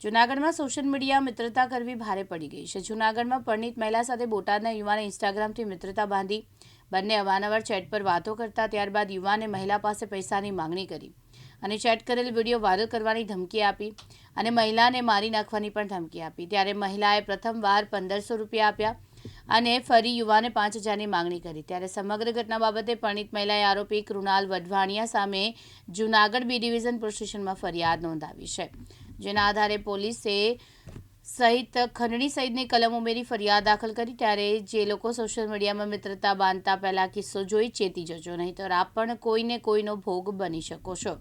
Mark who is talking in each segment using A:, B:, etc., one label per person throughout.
A: જૂનાગઢમાં social media મિત્રતા કરવી ભારે પડી ગઈ છે. જૂનાગઢમાં પરિણીત મહિલા સાથે બોટાદના યુવાને ઇન્સ્ટાગ્રામથી મિત્રતા બાંધી બંને અવારનવાર ચેટ પર વાતો કરતા ત્યારબાદ યુવાને મહિલા પાસે પૈસાની માંગણી કરી અને ચેટ કરેલ વીડિયો વાયરલ કરવાની ધમકી આપી અને મહિલાને મારી નાખવાની પણ ધમકી આપી. ત્યારે મહિલાએ પ્રથમવાર પંદરસો રૂપિયા આપ્યા અને ફરી યુવાને પાંચ હજારની માંગણી કરી. ત્યારે સમગ્ર ઘટના બાબતે પરણિત મહિલાએ આરોપી કૃણાલ વઢવાણિયા સામે જૂનાગઢ બી ડિવિઝન પોલીસ સ્ટેશનમાં ફરિયાદ નોંધાવી છે. જેના આધારે પોલીસે સહિત ખંડણી સહિતની કલમ ઉમેરી ફરિયાદ દાખલ કરી, ત્યારે જે લોકો સોશિયલ મીડિયામાં મિત્રતા બાંધતા પહેલા કિસ્સો જોઈ ચેતી જજો નહીતર આપ પણ કોઈને કોઈનો ભોગ બની શકો છો.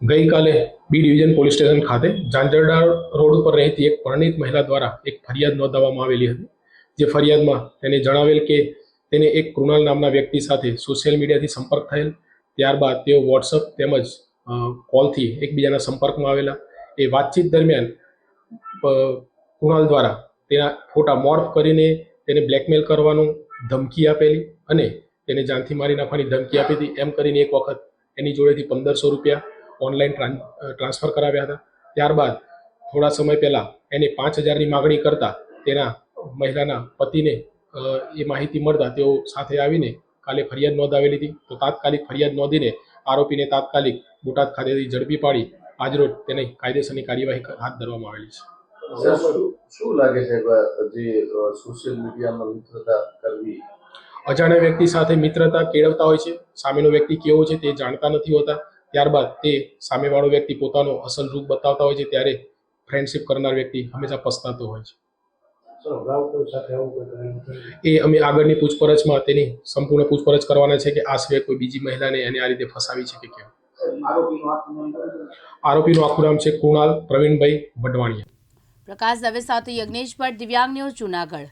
B: ગઈકાલે બી ડિવિઝન પોલીસ સ્ટેશન ખાતે ઝાંઝરડા રોડ ઉપર રહેતી એક પરિણીત મહિલા દ્વારા એક ફરિયાદ નોંધાવવામાં આવેલી હતી. જે ફરિયાદમાં તેને જણાવેલ કે તેને એક કૃણાલ નામના વ્યક્તિ સાથે સોશિયલ મીડિયાથી સંપર્ક થયેલ. ત્યારબાદ તેઓ વોટ્સઅપ તેમજ કોલથી એકબીજાના સંપર્કમાં આવેલા. એ વાતચીત દરમિયાન કુણાલ દ્વારા તેના ફોટા મોર્ફ કરીને તેને બ્લેકમેલ કરવાનું ધમકી આપેલી અને તેને જાનથી મારી નાખવાની ધમકી આપી હતી. એમ કરીને એક વખત એની જોડેથી પંદરસો રૂપિયા ઓનલાઈન ટ્રાન્સફર કરાવ્યા હતા. ત્યારબાદ થોડા સમય પહેલાં એને પાંચ હજારની માગણી કરતા તેના મહિલાના પતિને એ માહિતી મળતા તેઓ સાથે આવીને કાલે ફરિયાદ નોંધાવેલી હતી. તો તાત્કાલિક ફરિયાદ નોંધીને આરોપીને તાત્કાલિક બોટાદ ખાતેથી ઝડપી પાડી આજરોજ તેને કાયદેસરની કાર્યવાહી હાથ ધરવામાં આવેલી છે.
C: શું શું લાગે છે જે સોશિયલ મીડિયામાં મિત્રતા કરવી?
B: અજાણ્યા વ્યક્તિ સાથે મિત્રતા કેળવતા હોય છે. સામેનો વ્યક્તિ કેવો છે તે જાણતા નથી હોતા. ત્યારબાદ તે સામેવાળો વ્યક્તિ પોતાનો અસલ રૂપ બતાવતા હોય છે. ત્યારે ફ્રેન્ડશિપ કરનાર વ્યક્તિ હંમેશા પસ્તાતો હોય છે. એ અમે આગળની પૂછપરછમાં તેની સંપૂર્ણ પૂછપરછ કરવાના છે કે આ સિવાય કોઈ બીજી મહિલાને એને આ રીતે ફસાવી છે કે કેમ? આરોપીનું આખું નામ છે? કૃણાલ પ્રવીણભાઈ વડવાણીયા
A: પ્રકાશ દવે સાથે યજ્ઞેશ ભટ્ટ દિવ્યાંગ ન્યૂઝ જૂનાગઢ.